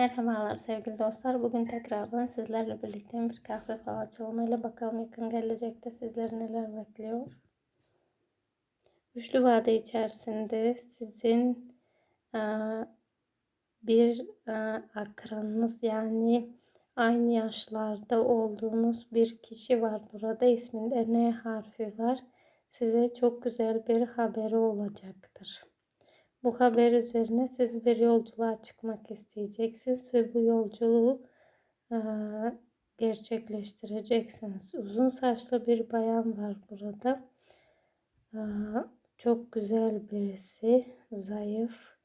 Merhabalar sevgili dostlar. Bugün tekrardan sizlerle birlikte bir kahve falan açılımıyla bakalım yakın gelecekte sizleri neler bekliyor. Üçlü vade içerisinde sizin bir akranınız yani aynı yaşlarda olduğunuz bir kişi var burada. isminde N harfi var. Size çok güzel bir haberi olacaktır. Bu haber üzerine siz bir yolculuğa çıkmak isteyeceksiniz ve bu yolculuğu e, gerçekleştireceksiniz. Uzun saçlı bir bayan var burada. E, çok güzel birisi, zayıf,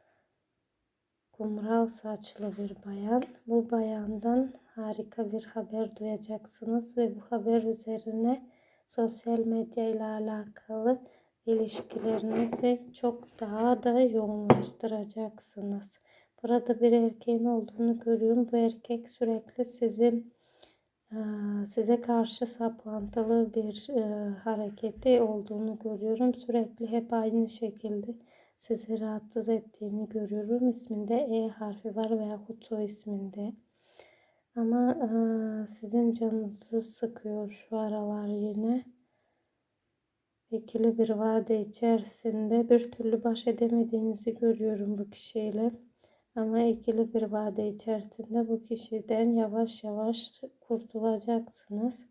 kumral saçlı bir bayan. Bu bayandan harika bir haber duyacaksınız ve bu haber üzerine sosyal medya ile alakalı ilişkilerinizi çok daha da yoğunlaştıracaksınız. Burada bir erkeğin olduğunu görüyorum. Bu erkek sürekli sizin size karşı saplantılı bir hareketi olduğunu görüyorum. Sürekli hep aynı şekilde sizi rahatsız ettiğini görüyorum. İsminde E harfi var veya soy isminde. Ama sizin canınızı sıkıyor şu aralar yine ikili bir vade içerisinde bir türlü baş edemediğinizi görüyorum bu kişiyle. Ama ikili bir vade içerisinde bu kişiden yavaş yavaş kurtulacaksınız.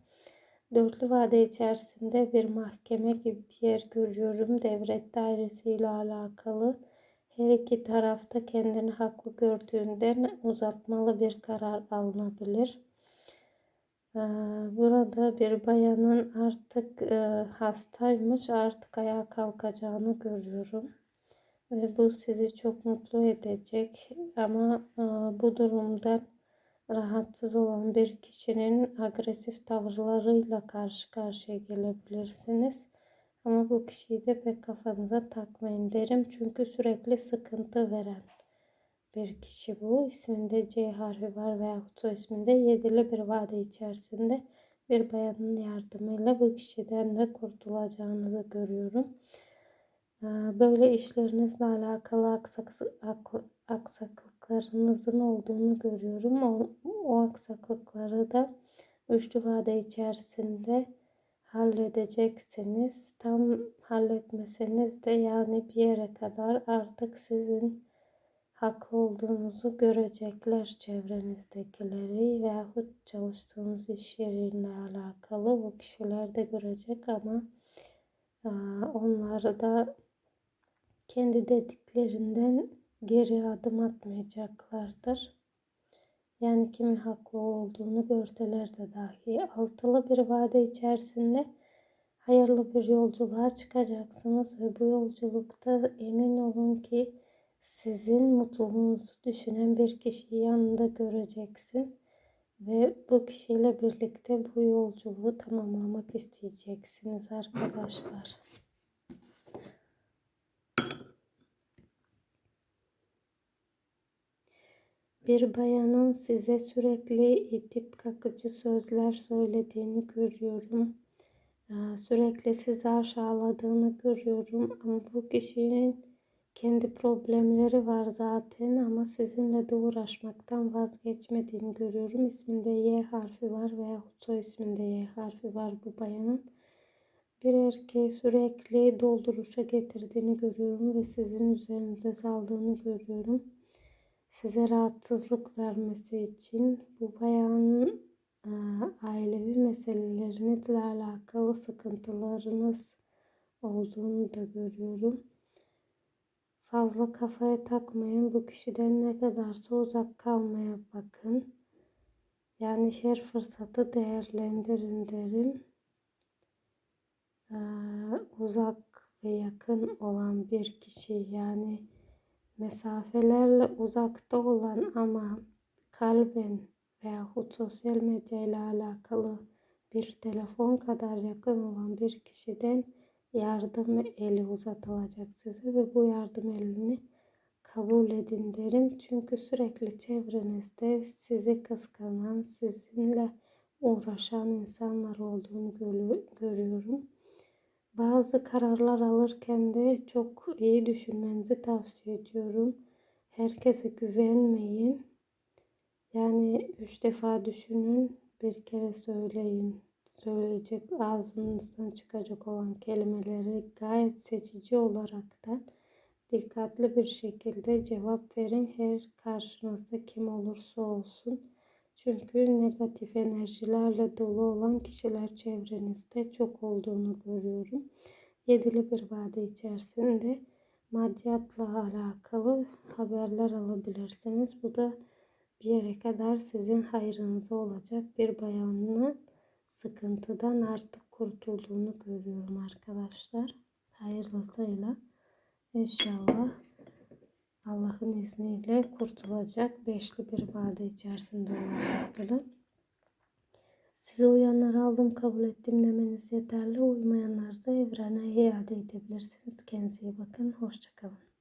Dörtlü vade içerisinde bir mahkeme gibi bir yer görüyorum. Devlet dairesiyle alakalı. Her iki tarafta kendini haklı gördüğünden uzatmalı bir karar alınabilir. Ee, burada bir bayanın artık e, hastaymış, artık ayağa kalkacağını görüyorum. Ve bu sizi çok mutlu edecek. Ama e, bu durumda rahatsız olan bir kişinin agresif tavırlarıyla karşı karşıya gelebilirsiniz. Ama bu kişiyi de pek kafanıza takmayın derim. Çünkü sürekli sıkıntı veren bir kişi bu. İsminde C harfi var veya soy isminde yedili bir vade içerisinde bir bayanın yardımıyla bu kişiden de kurtulacağınızı görüyorum. Ee, böyle işlerinizle alakalı aksaklıklarınızın olduğunu görüyorum. O, o aksaklıkları da üçlü vade içerisinde halledeceksiniz. Tam halletmeseniz de yani bir yere kadar artık sizin haklı olduğunuzu görecekler çevrenizdekileri veyahut çalıştığınız iş yeriyle alakalı o kişiler de görecek ama onları da kendi dediklerinden geri adım atmayacaklardır. Yani kimin haklı olduğunu görseler de dahi altılı bir vade içerisinde hayırlı bir yolculuğa çıkacaksınız ve bu yolculukta emin olun ki sizin mutluluğunuzu düşünen bir kişiyi yanında göreceksin ve bu kişiyle birlikte bu yolculuğu tamamlamak isteyeceksiniz arkadaşlar. Bir bayanın size sürekli itip kakıcı sözler söylediğini görüyorum. Sürekli sizi aşağıladığını görüyorum ama bu kişinin kendi problemleri var zaten ama sizinle de uğraşmaktan vazgeçmediğini görüyorum. İsminde Y harfi var veya soy isminde Y harfi var bu bayanın. Bir erkeği sürekli dolduruşa getirdiğini görüyorum ve sizin üzerinize saldığını görüyorum. Size rahatsızlık vermesi için bu bayanın e, ailevi meselelerinizle alakalı sıkıntılarınız olduğunu da görüyorum. Fazla kafaya takmayın. Bu kişiden ne kadarsa uzak kalmaya bakın. Yani her fırsatı değerlendirin derim. Ee, uzak ve yakın olan bir kişi yani mesafelerle uzakta olan ama kalben veyahut sosyal medya ile alakalı bir telefon kadar yakın olan bir kişiden yardım eli uzatılacak size ve bu yardım elini kabul edin derim. Çünkü sürekli çevrenizde sizi kıskanan, sizinle uğraşan insanlar olduğunu görüyorum. Bazı kararlar alırken de çok iyi düşünmenizi tavsiye ediyorum. Herkese güvenmeyin. Yani üç defa düşünün, bir kere söyleyin. Söyleyecek ağzınızdan çıkacak olan kelimeleri gayet seçici olarak da dikkatli bir şekilde cevap verin her karşınızda kim olursa olsun. Çünkü negatif enerjilerle dolu olan kişiler çevrenizde çok olduğunu görüyorum. Yedili bir vade içerisinde maddiyatla alakalı haberler alabilirsiniz. Bu da bir yere kadar sizin hayrınıza olacak bir bayanın sıkıntıdan artık kurtulduğunu görüyorum arkadaşlar. Hayırlısıyla inşallah Allah'ın izniyle kurtulacak beşli bir vade içerisinde olacak da. Size uyanları aldım kabul ettim demeniz yeterli. Uymayanları da evrene iade edebilirsiniz. Kendinize iyi bakın. Hoşçakalın.